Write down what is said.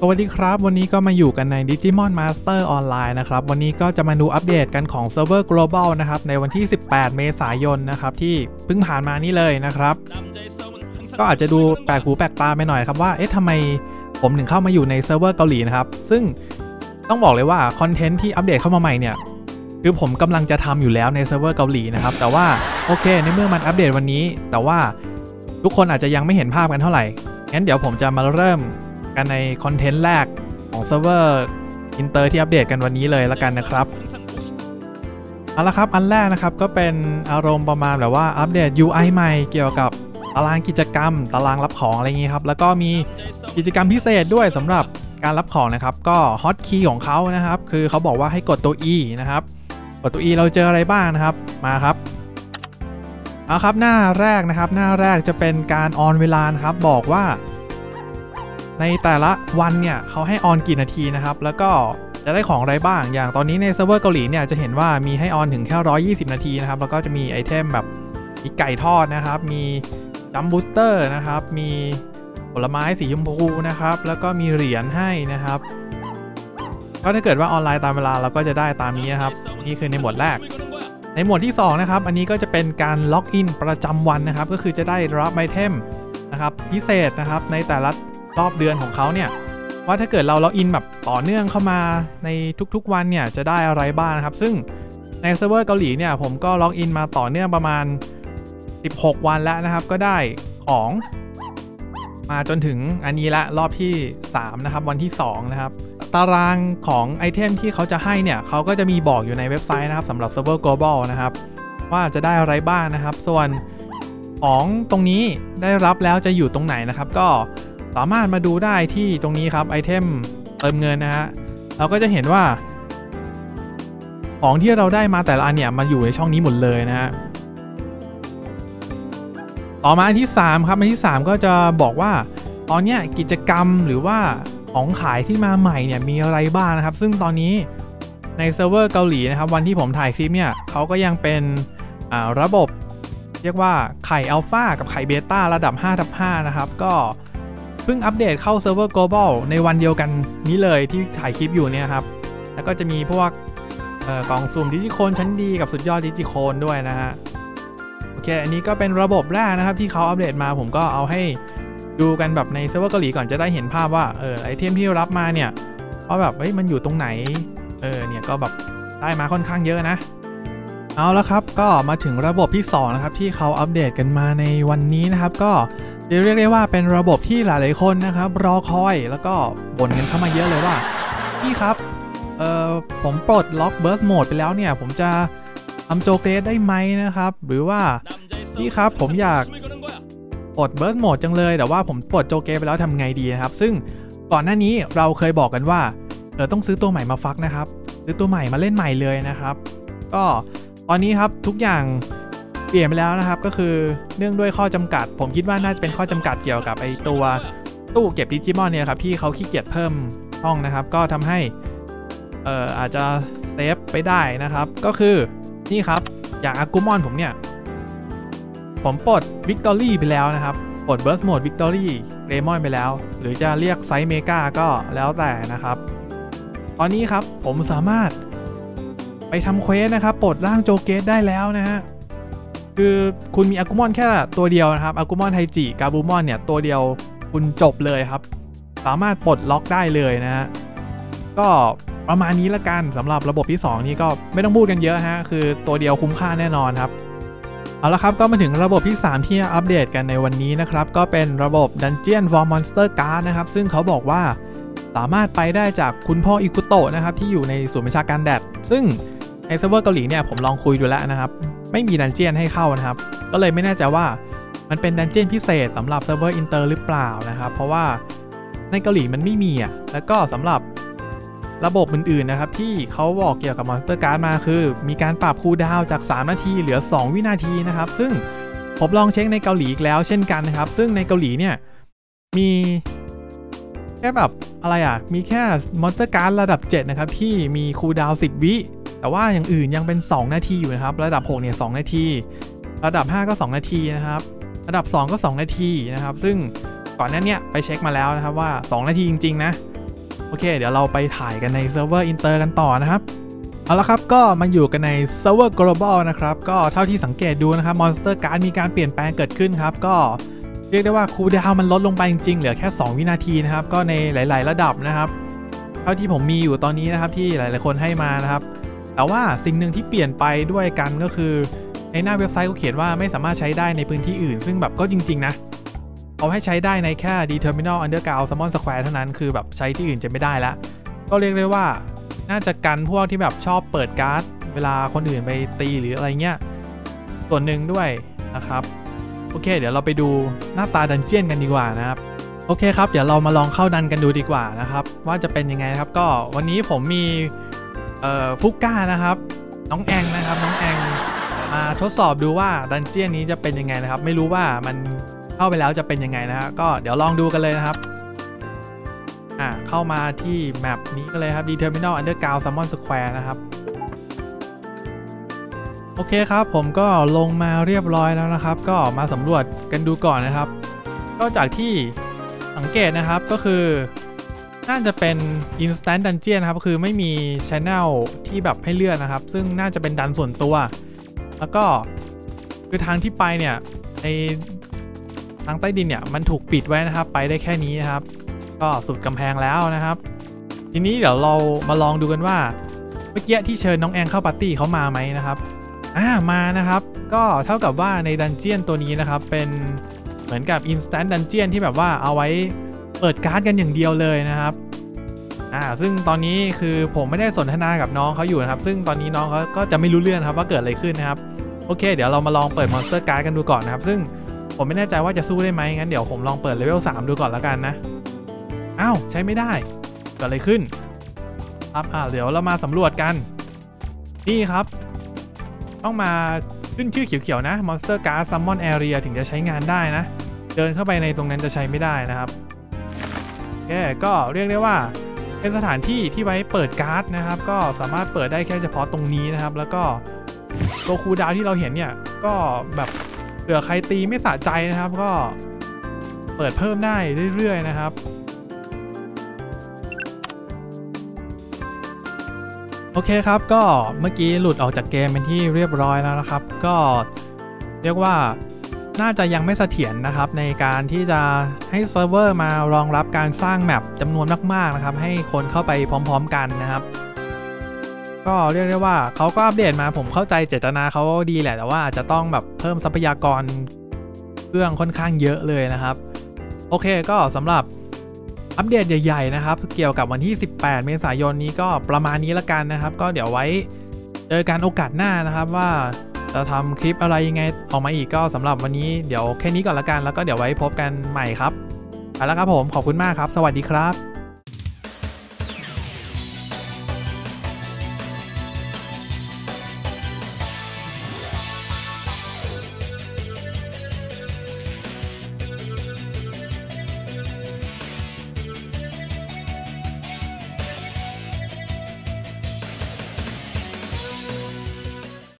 สวัสดีครับ วันนี้ก็มาอยู่กันใน Digimon Master Online นะครับ วันนี้ก็จะมาดูอัปเดตกันของเซิร์ฟเวอร์ global นะครับ ในวันที่ 18 เมษายนนะครับ ที่เพิ่งผ่านมานี่เลยนะครับ ก็อาจจะดูแปลกหูแปลกตาไปหน่อยครับว่า เอ๊ะทำไมผมถึงเข้ามาอยู่ในเซิร์ฟเวอร์เกาหลีนะครับ ซึ่งต้องบอกเลยว่าคอนเทนต์ที่อัปเดตเข้ามาใหม่เนี่ย คือผมกำลังจะทำอยู่แล้วในเซิร์ฟเวอร์เกาหลีนะครับ แต่ว่าโอเค ในเมื่อมันอัปเดตวันนี้ แต่ว่าทุกคนอาจจะยังไม่เห็นภาพกันเท่าไหร่งั้นเดี๋ยวผมจะมาเริ่ม กันในคอนเทนต์แรกของเซิร์ฟเวอร์อินเตอร์ที่อัปเดตกันวันนี้เลยละกันนะครับเอาละครับอันแรกนะครับก็เป็นอารมณ์ประมาณแบบว่าอัปเดต UI ใหม่เกี่ยวกับตารางกิจกรรม ตารางรับของอะไรอย่างงี้ครับ แล้วก็มีกิจกรรมพิเศษด้วยสำหรับการรับของนะครับ ก็ฮอตคีย์ของเขานะครับ คือเขาบอกว่าให้กดตัว E นะครับ กดตัว E เราเจออะไรบ้างนะครับมาครับเอาครับหน้าแรกนะครับ หน้าแรกจะเป็นการออนเวลานะครับบอกว่า ในแต่ละวันเนี่ยเขาให้ออนกี่นาทีนะครับ แล้วก็จะได้ของอะไรบ้าง อย่างตอนนี้ในเซิร์ฟเวอร์เกาหลีเนี่ยจะเห็นว่ามีให้ออนถึงแค่ 120 นาทีนะครับ แล้วก็จะมีไอเทมแบบมีไก่ทอดนะครับ มีจัมบูสเตอร์นะครับ มีผลไม้สีชมพูนะครับ แล้วก็มีเหรียญให้นะครับก็ถ้าเกิดว่าออนไลน์ตามเวลาเราก็จะได้ตามนี้นะครับ นี่คือในหมวดแรก ในหมวดที่ 2 นะครับ อันนี้ก็จะเป็นการล็อกอินประจำวันนะครับ ก็คือจะได้รับไอเทมนะครับพิเศษนะครับในแต่ละ รอบเดือนของเขาเนี่ยว่าถ้าเกิดเราล็อกอินแบบต่อเนื่องเข้ามาในทุกๆวันเนี่ยจะได้อะไรบ้างนะครับ ซึ่งในเซิร์ฟเวอร์เกาหลีเนี่ยผมก็ล็อกอินมาต่อเนื่องประมาณ 16 วันแล้วนะครับ ก็ได้ของ มาจนถึงอันนี้ละรอบที่ 3 นะครับ วันที่ 2 นะครับ ตารางของไอเทมที่เขาจะให้เนี่ยเขาก็จะมีบอกอยู่ในเว็บไซต์นะครับสำหรับเซิร์ฟเวอร์ global นะครับ ว่าจะได้อะไรบ้างนะครับ ส่วนของตรงนี้ได้รับแล้วจะอยู่ตรงไหนนะครับ ก็ สามารถมาดูได้ที่ตรงนี้ครับไอเทมเติมเงินนะฮะเราก็จะเห็นว่า ของที่เราได้มาแต่ละอันเนี่ยมาอยู่ในช่องนี้หมดเลยนะฮะต่อมาอันที่ 3 ครับอันที่ 3 ก็จะบอกว่าตอนนี้กิจกรรมหรือว่าของขายที่มาใหม่เนี่ยมีอะไรบ้างนะครับ ซึ่งตอนนี้ในเซิร์ฟเวอร์เกาหลีนะครับวันที่ผมถ่ายคลิปเนี่ยเขาก็ยังเป็นระบบเรียกว่าไข่อัลฟากับไข่เบต้าระดับ5ทับ5นะครับ ก็ พิ่งอัปเดตเข้าเซิร์ฟเวอร์ global ในวันเดียวกันนี้เลยที่ถ่ายคลิปอยู่เนี่ยครับ แล้วก็จะมีพวกกล่องสุ่มดิจิโคนชั้นดีกับสุดยอดดิจิโคนด้วยนะฮะ โอเค อันนี้ก็เป็นระบบแรกนะครับที่เขาอัปเดตมาผมก็เอาให้ดูกันแบบในเซิร์ฟเวอร์เกาหลีก่อนจะได้เห็นภาพว่าเออไอเทมที่รับมาเนี่ยว่าแบบเฮ้ยมันอยู่ตรงไหนเออเนี่ยก็แบบได้มาค่อนข้างเยอะนะ เอาแล้วครับก็มาถึงระบบที่ 2 นะครับ ที่เขาอัปเดตกันมาในวันนี้นะครับ ก็ เรียกได้ว่าเป็นระบบที่หลายๆคนนะครับรอคอยแล้วก็บ่นกันเข้ามาเยอะเลยว่าพี่ครับเออผมปลดล็อกเบิร์สโหมดไปแล้วเนี่ย ผมจะทำโจเกสได้ไหมนะครับ หรือว่าพี่ครับผมอยากปลดเบิร์สโหมดจังเลยแต่ว่าผมปลดโจเกสไปแล้วทำไงดีนะครับ ซึ่งก่อนหน้านี้เราเคยบอกกันว่าเออต้องซื้อตัวใหม่มาฟักนะครับ ซื้อตัวใหม่มาเล่นใหม่เลยนะครับ ก็ตอนนี้ครับทุกอย่าง เปลี่ยนไปแล้วนะครับก็คือเนื่องด้วยข้อจำกัด ผมคิดว่าน่าจะเป็นข้อจำกัดเกี่ยวกับไอตัวตู้เก็บดิจิมอนเนี่ยครับที่เขาขี้เกียจเพิ่มช่องนะครับ ก็ทำให้เอ่ออาจจะเซฟไปได้นะครับ ก็คือนี่ครับอย่างอากูมอนผมเนี่ย ผมปลดวิกตอรี่ไปแล้วนะครับปลดเบิร์สโหมดวิกตอรี่เรมอนไปแล้ว หรือจะเรียกไซส์เมกาก็แล้วแต่นะครับ ตอนนี้ครับผมสามารถไปทำเควสนะครับปลดร่างโจเกสได้แล้วนะฮะ คือคุณมีอากุมอนแค่ตัวเดียวนะครับอากุมอนไทจิกาบูมอนเนี่ยตัวเดียวคุณจบเลยครับ สามารถปลดล็อกได้เลยนะฮะก็ประมาณนี้ละกันสำหรับระบบที่ 2 นี้ก็ไม่ต้องพูดกันเยอะฮะคือตัวเดียวคุ้มค่าแน่นอนครับเอาละครับก็มาถึงระบบที่ 3 ที่อัปเดตกันในวันนี้นะครับ ก็เป็นระบบ Dungeon for Monster Card นะครับ ซึ่งเขาบอกว่าสามารถไปได้จากคุณพ่ออิคุโตะนะครับ ที่อยู่ในศูนย์ประชาการแดดซึ่งในเซิร์ฟเวอร์เกาหลีเนี่ยผมลองคุยดูแล้วนะครับ ไม่มีดันเจียนให้เข้านะครับ ก็เลยไม่แน่ใจว่ามันเป็นดันเจียนพิเศษสำหรับเซิร์ฟเวอร์อินเตอร์หรือเปล่านะครับ เพราะว่าในเกาหลีมันไม่มีอะ แล้วก็สำหรับระบบอื่นๆนะครับที่เขาบอกเกี่ยวกับมอนสเตอร์การ์ดมาคือ มีการปรับคูลดาวจาก 3 นาทีเหลือ 2 วินาทีนะครับ ซึ่งผมลองเช็คในเกาหลีอีกแล้วเช่นกันนะครับ ซึ่งในเกาหลีเนี่ยมีแค่แบบอะไรอะ มีแค่มอนสเตอร์การ์ดระดับ 7 นะครับ ที่มีคูลดาว 10 วิ แต่ว่าอย่างอื่นยังเป็น 2 นาทีอยู่นะครับ ระดับ 6 เนี่ย2นาที ระดับ 5 ก็ 2 นาทีนะครับ ระดับ 2 ก็ 2 นาทีนะครับ ซึ่งก่อนหน้านี้ไปเช็คมาแล้วนะครับว่า 2 นาทีจริง ๆ นะ โอเค เดี๋ยวเราไปถ่ายกันในเซิร์ฟเวอร์อินเตอร์กันต่อนะครับ เอาละครับก็มาอยู่กันในเซิร์ฟเวอร์ global นะครับ ก็เท่าที่สังเกตดูนะครับ monster card มีการเปลี่ยนแปลงเกิดขึ้นครับ ก็เรียกได้ว่าคูลดาวมันลดลงไปจริงๆเหลือแค่ 2 วินาทีนะครับ ก็ในหลาย ๆ ระดับนะครับ เท่าที่ผมมีอยู่ตอนนี้นะครับที่หลาย ๆ คนให้มานะครับ แต่ว่าสิ่งหนึ่งที่เปลี่ยนไปด้วยกันก็คือ ในหน้าเว็บไซต์ก็เขียนว่าไม่สามารถใช้ได้ในพื้นที่อื่น ซึ่งแบบก็จริง ๆ นะเขาให้ใช้ได้ในแค่ D Terminal Underground Summon Square เท่านั้นคือแบบใช้ที่อื่นจะไม่ได้ละก็เรียกได้ว่าน่าจะกันพวกที่แบบชอบเปิดการ์ด เวลาคนอื่นไปตีหรืออะไรเงี้ยส่วนหนึ่งด้วยนะครับ โอเค เดี๋ยวเราไปดูหน้าตาดันเจียนกันดีกว่านะครับ โอเคครับ เดี๋ยวเรามาลองเข้าดันกันดูดีกว่านะครับ ว่าจะเป็นยังไงครับ ก็วันนี้ผมมี ฟุกก้านะครับ น้องแองนะครับน้องแองมาทดสอบดูว่าดันเจี้ยนนี้จะเป็นยังไงนะครับ ไม่รู้ว่ามันเข้าไปแล้วจะเป็นยังไงนะฮะก็เดี๋ยวลองดูกันเลยนะครับอ่าเข้ามาที่แมปนี้กันเลยครับ D Terminal Underground Summon Square นะครับ โอเคครับผมก็ลงมาเรียบร้อยแล้วนะครับ ก็มาสำรวจกันดูก่อนนะครับก็จากที่สังเกตนะครับก็คือ น่าจะเป็น Instant Dungeon นะครับ คือไม่มี Channel ที่แบบให้เลือกนะครับ ซึ่งน่าจะเป็นดันส่วนตัว แล้วก็คือทางที่ไปเนี่ยในทางใต้ดินเนี่ยมันถูกปิดไว้นะครับ ไปได้แค่นี้นะครับ ก็สุดกำแพงแล้วนะครับ ทีนี้เดี๋ยวเรามาลองดูกันว่าเมื่อกี้ที่เชิญน้องแองเข้าปาร์ตี้เขามาไหมนะครับอ่ามานะครับ ก็เท่ากับว่าในดันเจียนตัวนี้นะครับ เป็นเหมือนกับ Instant Dungeon ที่แบบว่าเอาไว้ เปิดการ์ดกันอย่างเดียวเลยนะครับอ่าซึ่งตอนนี้คือผมไม่ได้สนทนากับน้องเขาอยู่นะครับ ซึ่งตอนนี้น้องเขาก็จะไม่รู้เรื่องครับว่าเกิดอะไรขึ้นนะครับ โอเค เดี๋ยวเรามาลองเปิด Monster Card กันดูก่อนนะครับ ซึ่งผมไม่แน่ใจว่าจะสู้ได้ไหมงั้นเดี๋ยวผมลองเปิดเลเวล3ดูก่อนแล้วกันนะอ้าวใช้ไม่ได้เกิดอะไรขึ้นครับอ่าเดี๋ยวเรามาสำรวจกัน นี่ครับ ต้องมาขึ้นชื่อเขียวๆนะ Monster Card Summon Area ถึงจะใช้งานได้นะ เดินเข้าไปในตรงนั้นจะใช้ไม่ได้นะครับ แกก็เรียกได้ว่าเป็นสถานที่ที่ไว้เปิดการ์ดนะครับ ก็สามารถเปิดได้แค่เฉพาะตรงนี้นะครับ แล้วก็ตัวคูดาวที่เราเห็นเนี่ย ก็แบบเผื่อใครตีไม่สะใจนะครับ ก็เปิดเพิ่มได้เรื่อยๆนะครับ โอเคครับก็เมื่อกี้หลุดออกจากเกมเป็นที่เรียบร้อยแล้วนะครับ ก็เรียกว่า น่าจะยังไม่เสถียรนะครับ ในการที่จะให้เซิร์ฟเวอร์มารองรับการสร้างแมปจำนวนมากๆนะครับ ให้คนเข้าไปพร้อมๆ กันนะครับ ก็เรียกได้ว่าเขาก็อัปเดตมาผมเข้าใจเจตนาเขาดีแหละ แต่ว่าอาจจะต้องแบบเพิ่มทรัพยากรเครื่องค่อนข้างเยอะเลยนะครับ โอเคก็สำหรับอัปเดตใหญ่ๆนะครับ เกี่ยวกับวันที่ 18 เมษายนนี้ก็ประมาณนี้ละกันนะครับ ก็เดี๋ยวไว้เจอกันโอกาสหน้านะครับว่า จะทำคลิปอะไรยังไงออกมาอีกก็สำหรับวันนี้เดี๋ยวแค่นี้ก่อนละกันแล้วก็เดี๋ยวไว้พบกันใหม่ครับเอาละครับผมขอบคุณมากครับ สวัสดีครับ